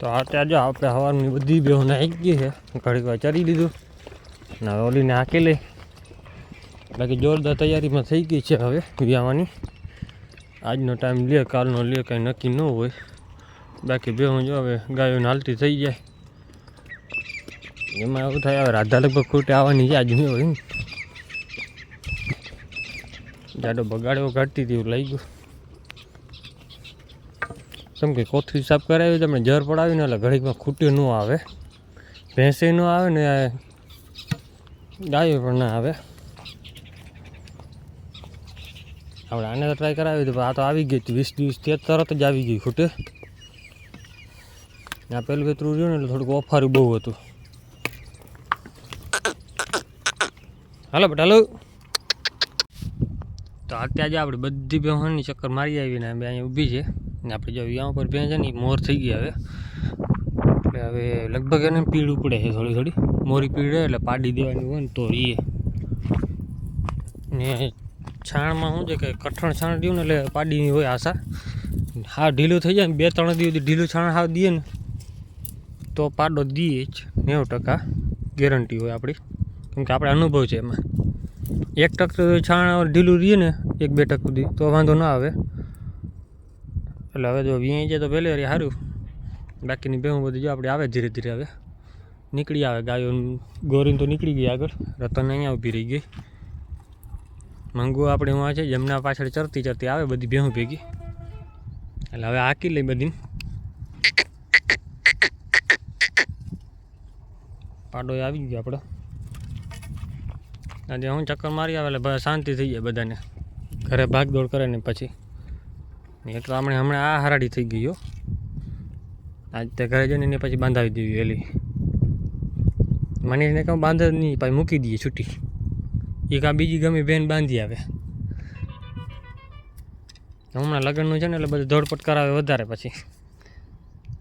તો આ ત્યાં જો આપણે સવારની બધી બેહો નાખી ગઈ છે. ઘડીક વાર ચરી લીધું. ને ઓલીને હાંકી લઈ. બાકી જોરદાર તૈયારીમાં થઈ ગઈ છે હવે વ્યાવાની. આજનો ટાઈમ લે, કાલનો લે, કંઈ નક્કી ન હોય. બાકી બેહું જો હવે ગાયોને હાલતી થઈ જાય. એમાં એવું થાય, હવે રાધા લગભગ ખોટે આવવાની છે, આજ નહીં હોય ને જાડો બગાડ્યો કાઢતી હતી એવું લઈ ગયું કેમ કે કોથળી સાફ કરાવી તમને જર પડાવીને એટલે ઘડીકમાં ખૂટ્યું ન આવે. ભેંસે ન આવે ને ગાયો પણ ના આવે. આપણે આને તો ટ્રાય કરાવી હતી આ તો આવી ગઈ હતી. વીસ દિવસ તે તરત જ આવી ગઈ ખૂટે. આ પેલું વેતરું રહ્યું ને એટલે થોડુંક ઓફારું બહુ હતું. હાલો બટ, હાલો. તો અત્યારે આપણે બધી બહેનની ચક્કર મારી આવીને અમે અહીંયા ઊભી છે. ને આપણે જો વિયા ઉપર ભેં છે ને એ મોર થઈ ગયા હવે. એટલે હવે લગભગ એને પીળ ઉપડે છે થોડી થોડી. મોરી પીળે એટલે પાડી દેવાની હોય ને તો રીએ ને છાણમાં શું છે કે કઠણ છાણ દઉં ને એટલે પાડીની હોય આશા. હા, ઢીલું થઈ જાય ને, બે ત્રણ દિવસ ઢીલું છાણ હા દઈએ ને, તો પાડો દઈએ જ. નેવું ટકા ગેરંટી હોય આપણી કેમ કે આપણે અનુભવ છે એમાં. એક ટક છાણ ઢીલું રહીએ ને, એક બે ટક સુધી, તો વાંધો ના આવે. એટલે હવે જો વીણી જાય તો પહેલી વાર સારું બાકીની ભેહું બધી જો આપણે આવે ધીરે ધીરે હવે. નીકળી આવે ગાયો ગોરીન તો નીકળી ગઈ આગળ. રતન અહીંયા ઊભી રહી ગઈ. મંગુ આપણે હું છે જમના પાછળ ચરતી ચરતી આવે બધી ભેહું ભેગી. એટલે હવે હાકી લઈ બધી પાડો આવી ગયો આપણો આજે હું ચક્કર મારી આવે એટલે શાંતિ થઈ જાય બધાને. ઘરે ભાગદોડ કરે ને પછી. એક આપણે હમણાં આ હરાડી થઈ હો. આજ તે ઘરે જઈને એને પછી બાંધાવી દેવી એલી મને કહું બાંધે નહીં, પછી મૂકી દઈએ છૂટી. એ કાં બીજી ગમે બેન બાંધી આવે. હમણાં લગ્નનું છે ને એટલે બધું દોડપટ કરાવે વધારે પછી.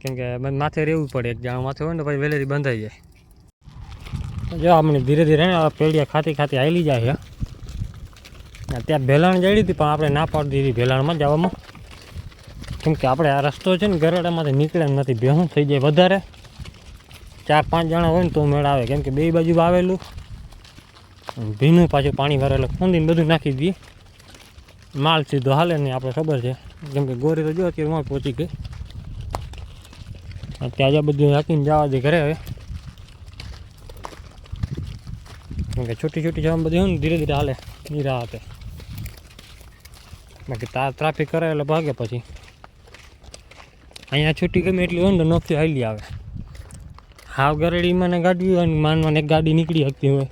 કેમ કે માથે રહેવું પડે, એક જાણ માથે હોય ને પછી વહેલેથી બંધાઈ જાય. જો આપણે ધીરે ધીરે ને આ ખાતી ખાતી આવેલી જાય છે ત્યાં ભેલાણ જડી હતી પણ આપણે ના પાડી દીધી ભેલાણમાં જવામાં કેમ કે આપણે આ રસ્તો છે ને ગરડામાંથી નીકળે નથી. ભેહું થઈ જાય વધારે? ચાર, પાંચ જણા હોય ને તો મેળ આવે. કેમ કે બે બાજુ આવેલું ભીનું પાછું પાણી ભરે એટલે ખૂંદીને બધું નાખી દઈએ. માલ સીધો હાલે નહીં આપણે ખબર છે. કેમ કે ગોરી તો જો અત્યારે હું પહોંચી ગઈ. અત્યારે આજે બધું રાખીને જવા દે ઘરે હવે. કેમ કે છૂટી છૂટી જવા બધી હોય ને ધીરે ધીરે હાલે. નિરા રાહતે બાકી તાર ટ્રાફિક કરે એટલે ભાગે પછી. અહીંયા છૂટી ગમે એટલી હોય ને તો નોખથી હાલી આવે. હાવ ગરડીમાં ને ગાડી હોય ને માનમાં એક ગાડી નીકળી શકતી હોય.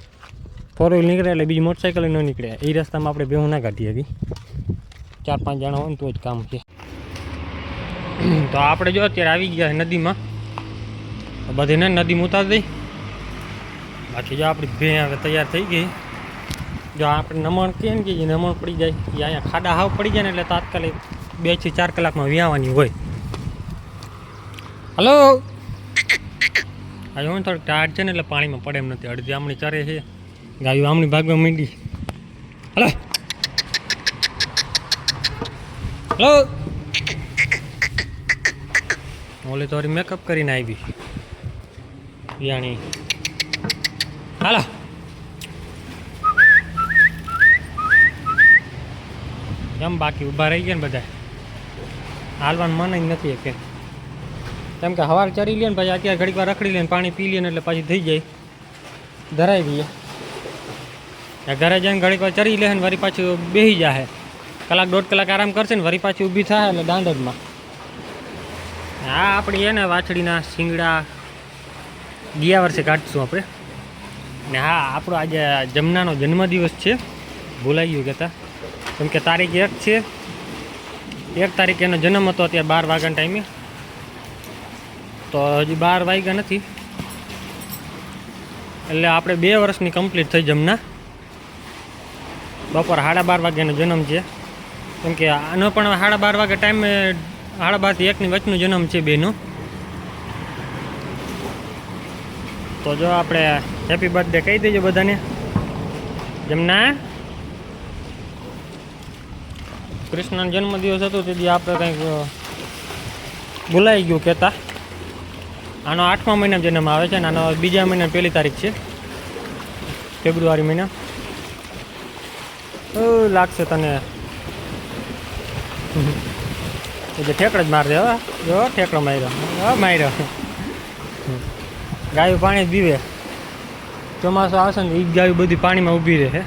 ફોર વ્હીલ નીકળે એટલે બીજી મોટરસાઇકલ ન નીકળે. એ રસ્તામાં આપણે બેહું ના કાઢી હતી ચાર પાંચ જણા હોય ને તો જ કામ છે. તો આપણે જો અત્યારે આવી ગયા છે નદીમાં. બધીને નદીમાં ઉતારી દઈ. બાકી જો આપણી ભે હવે તૈયાર થઈ ગઈ. જો આપણે નમણ કહે ને કે જે નમણ પડી જાય. એ અહીંયા ખાડા હાવ પડી જાય ને એટલે તાત્કાલિક બેથી ચાર કલાકમાં વ્યાવાની હોય. હલો. આજે હું થોડીક ટાઢ છે ને એટલે પાણીમાં પડે એમ નથી. અડધી આમણી ચારે છે. ગાયું આમણી ભાગમાં મીંડી. હલો. હલો. ઓલી તો મેકઅપ કરીને આવી. યાણી હાલો. કેમ બાકી ઊભા રહી ગયા ને બધા? હાલવાનું મન જ નથી કે કેમ કે હવાર ચરી લે ને પછી અત્યારે ઘડીક વાર રખડી લે પાણી પી લે એટલે પછી થઈ જાય. ધરાઈ દઈએ ઘરે જઈને ઘડીક વાર ચરી લે ને વરી પાછું બેસી જાય કલાક દોઢ કલાક આરામ કરશે ને વરી પાછી ઊભી થાય એટલે દાંડરમાં હા આપણી એને વાછડીના શિંગડા. ગયા વર્ષે કાઢશું આપણે. ને હા, આપણો આજે જમનાનો જન્મદિવસ છે. ભૂલાઈ ગયું કહેતા. કેમ કે તારીખ એક છે. એક તારીખે એનો જન્મ હતો અત્યારે બાર વાગ્યાના ટાઈમે. તો હજી બાર વાગ્યા નથી. એટલે આપણે બે વર્ષની કમ્પ્લીટ થઈ જમના. બપોર સાડા બાર વાગ્યાનો જન્મ છે. કેમ કે આનો પણ સાડા બાર વાગ્યા ટાઈમે સાડા બારથી એકની વચનો જન્મ છે બેનો. તો જો આપણે હેપી બર્થડે કહી દેજો બધાને. જમના? કૃષ્ણનો જન્મદિવસ હતો, તેથી આપણે કંઈક ભૂલાઈ ગયું કહેતા. આનો આઠમા મહિના જન્મ આવે છે અને આનો બીજા મહિના પહેલી તારીખ છે. ફેબ્રુઆરી મહિના. લાગશે તને. એટલે ઠેકડો જ મારજે હવે જો, ઠેકડો માર્યો. હા, માર્યો. ગાયું પાણી જ પીવે. ચોમાસું આવશે ને એ ગાયું બધી પાણીમાં ઊભી રહે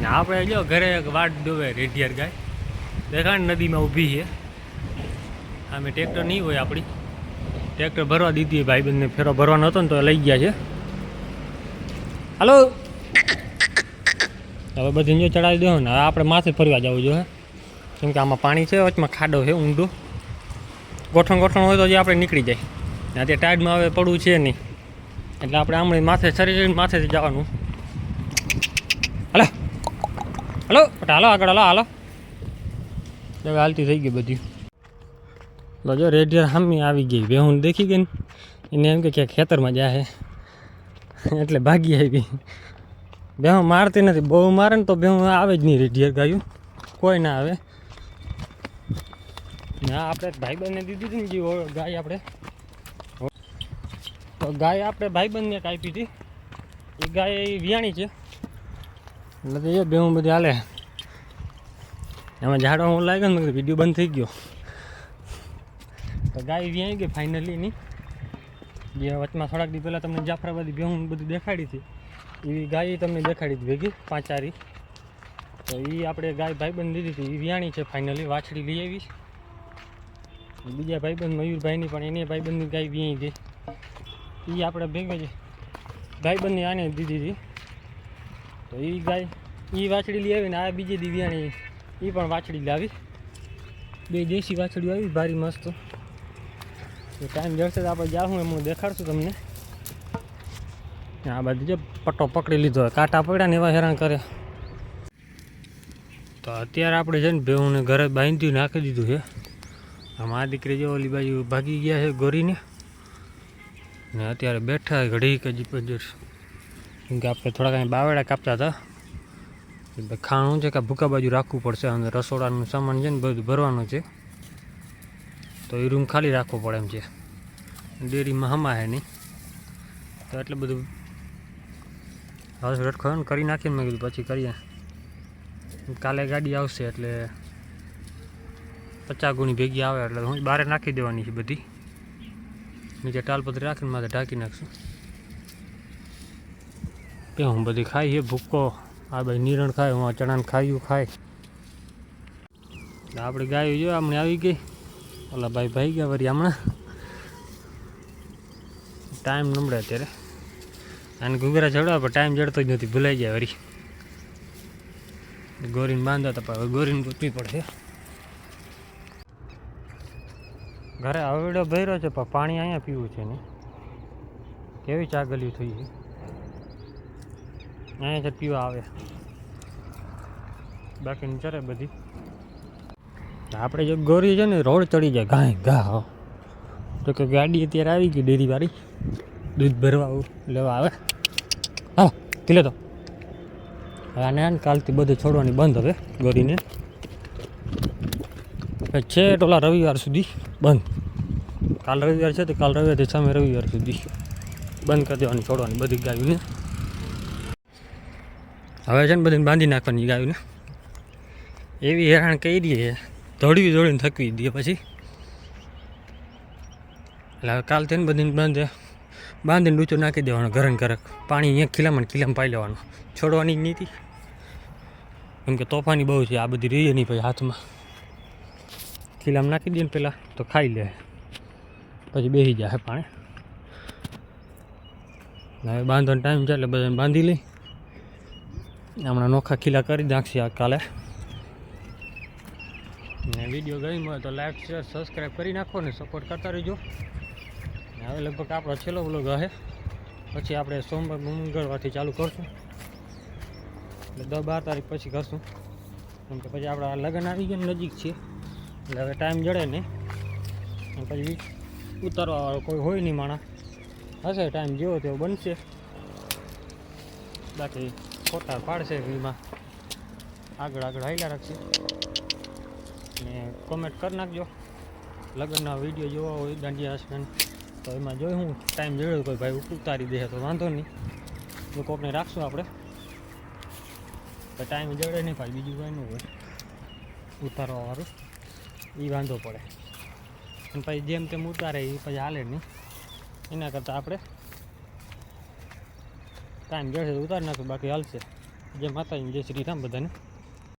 ને આપણે જો ઘરે એક વાટ ડોવે રેઢિયાર ગાય. દેખાણ નદીમાં ઊભી છે. આમે ટ્રેક્ટર નહીં હોય આપણી. ટ્રેક્ટર ભરવા દીધી ભાઈબંધને ફેરો ભરવાનો હતો ને તો લઈ ગયા છે. હાલો. હવે બધી જો ચડાવી દો ને, હવે આપણે માથે ફરવા જવું જોઈએ કેમ કે આમાં પાણી છે, વચમાં ખાડો છે, ઊંડો. ગોઠણ ગોઠણ હોય તો જે આપણે નીકળી જાય. અત્યારે ટાઈડમાં હવે પડવું છે નહીં. એટલે આપણે આમ માથે સરી સરીને માથેથી જવાનું. હલો. હલો હાલો આગળ, હાલો હાલો. હવે હાલતી થઈ ગઈ બધી. લો જો રેડિયર હામી આવી ગઈ. બેહું દેખી ગઈ એને એમ કે ક્યાંક ખેતરમાં જાય એટલે ભાગી આવી. બેહું મારતી નથી. બહુ મારે ને તો બેહું આવે જ નહીં રેડિયર ગાયું. કોઈ ના આવે. ના આપણે ભાઈબંધને દીધી હતી ને જે ગાય આપણે. તો ગાય આપણે ભાઈબંધને કાપી હતી. એ ગાય એ વિયાણી છે. એટલે એ બેહું બધી હાલે. એમાં ઝાડવા હું લાગ્યો ને વીડિયો બંધ થઈ ગયો. ગાય વ્યાઈ ગઈ ફાઇનલી ની. જે વચમાં થોડાક દી પહેલાં તમને જાફરાબાદી બેહું બધું દેખાડી હતી. એવી ગાય તમને દેખાડી હતી ભેગી, પાંચારી. તો એ આપણે ગાય ભાઈબંધ દીધી હતી. એ વ્યાણી છે ફાઇનલી વાછડી લઈ આવી. બીજા ભાઈબંધ મયુરભાઈની પણ એને ભાઈબંધની ગાય વ્યાઈ ગઈ. એ આપણે ભેગી છે ભાઈબંધની આને દીધી હતી. તો એ ગાય એ વાછડી લઈ આવીને આ બીજી દિવ્યાણી એ પણ વાછડી લાવી. બે દેશી વાછડીઓ આવી, ભારી મસ્ત. ટાઈમ જશે તો આપણે જાઉં એમ હું દેખાડશું તમને. આ બાજુ જે પટ્ટો પકડી લીધો કાંટા પડ્યા ને એવા હેરાન કરે. તો અત્યારે આપણે છે ને બેહુંને ઘરે બાંધી નાખી દીધું છે. આમ આ દીકરી જે ઓલી બાજુ ભાગી ગયા છે ગોરીને. ને અત્યારે બેઠા ઘડી કે જી પંજર કેમ કે આપણે થોડા કાંઈ બાવડા કાપતા હતા. ખાણું છે કે ભૂકા બાજુ રાખવું પડશે, અને રસોડાનું સામાન છે ને બધું ભરવાનું છે. તો એ રૂમ ખાલી રાખવો પડે એમ છે. ડેરીમાં હમાય નહીં. તો એટલે બધું હાઉસ રટખો ને કરી નાખીને મેં કીધું પછી કરીએ. કાલે ગાડી આવશે એટલે પચાસ ગુણી ભેગી આવે એટલે હું બહાર નાખી દેવાની છે બધી. નીચે ટાલપત્રી રાખીને માથે ઢાંકી નાખશું. કે હું બધી ખાઈ છે ભૂક્કો. આ ભાઈ નિરણ ખાય, હું ચણાને ખાયું ખાય. આપણે ગાયો જો હમણાં આવી ગઈ. ઓલા ભાઈ ભાઈ ગયા વળી હમણાં. ટાઈમ નમડે અત્યારે. અને ઘૂઘરા ચડવા પણ ટાઈમ જડતો જ નથી, ભૂલાઈ ગયા વળી ગોરીને બાંધવા હતા પણ હવે ગોરીને ગોતવી પડશે. ઘરે આવડો ભર્યો છે, પણ પાણી અહીંયા પીવું છે ને કેવી ચાગલ્યું થઈ છે. અહીંયા છે પીવા આવે. બાકી ચરે બધી. આપણે જો ગોરી છે ને રોડ ચડી જાય, ગાય ગા. તો કે ગાડી અત્યારે આવી ગઈ ડેરીવાળી. દૂધ ભરવા લેવા આવે. હા લે તો. હવે આને કાલથી બધું છોડવાની બંધ હવે, ગોરીને. છે ટોલા રવિવાર સુધી બંધ. કાલ રવિવાર છે તો કાલ રવિવારથી સામે રવિવાર સુધી બંધ કરી દેવાની છોડવાની બધી ગાયોને. હવે છે ને બધી બાંધી નાખવાની ગાયોને. એવી હેરાન કરી દઈએ દોડવી દોડીને થકવી દઈએ પછી. એટલે કાલ તેને બધીને બાંધે, બાંધીને ડૂચો નાખી દેવાનો ગરમ કરક પાણી અહીંયા ખીલામ ખીલામાં પાઈ લેવાનું. છોડવાની જ નહીં કેમ કે તોફાની બહુ છે, આ બધી રહીએ નહીં પછી હાથમાં. ખીલામાં નાખી દઈએ ને પહેલાં તો ખાઈ લે. પછી બેસી જાય પાણી. હવે બાંધવાનો ટાઈમ છે એટલે બધાને બાંધી લઈ. હમણાં નોખા ખીલા કરી નાખશે આ કાલે. ને વીડિયો ગમ્યો હોય તો લાઈક શેર સબસ્ક્રાઈબ કરી નાખો ને સપોર્ટ કરતા રહેજો. હવે લગભગ આપણો છેલ્લો બ્લોગ હશે પછી આપણે સોમવાર મંગળવારથી ચાલુ કરશું. એટલે દસ બાર તારીખ પછી કરશું. કેમ કે પછી આપણા લગ્ન આવી ગયા નજીક છે એટલે હવે ટાઈમ જડે નહીં પછી ઉતારવાવાળો કોઈ હોય નહીં માણા હશે ટાઈમ જેવો તેવો બનશે. બાકી ફોટા પાડશે એમાં. આગળ આગળ હાલ્યા રાખશે. ને કોમેન્ટ કરી નાખજો. લગ્નના વીડિયો જોવા હોય, દાંડિયા હસબન્ડ તો એમાં જોઈ હું ટાઈમ જોયો કોઈ ભાઈ ઉતારી દે તો વાંધો નહીં. જો કોકને રાખશું આપણે. તો ટાઈમ જડે નહીં ભાઈ, બીજું કંઈ ન હોય. ઉતારવાવાળું એ વાંધો પડે. અને પછી જેમ તેમ ઉતારે એ પછી હાલે નહીં. એના કરતાં આપણે ટાઈમ જડશે તો ઉતારી નાખશું બાકી હાલશે. જે માતાજી જય શ્રી રામ બધાને.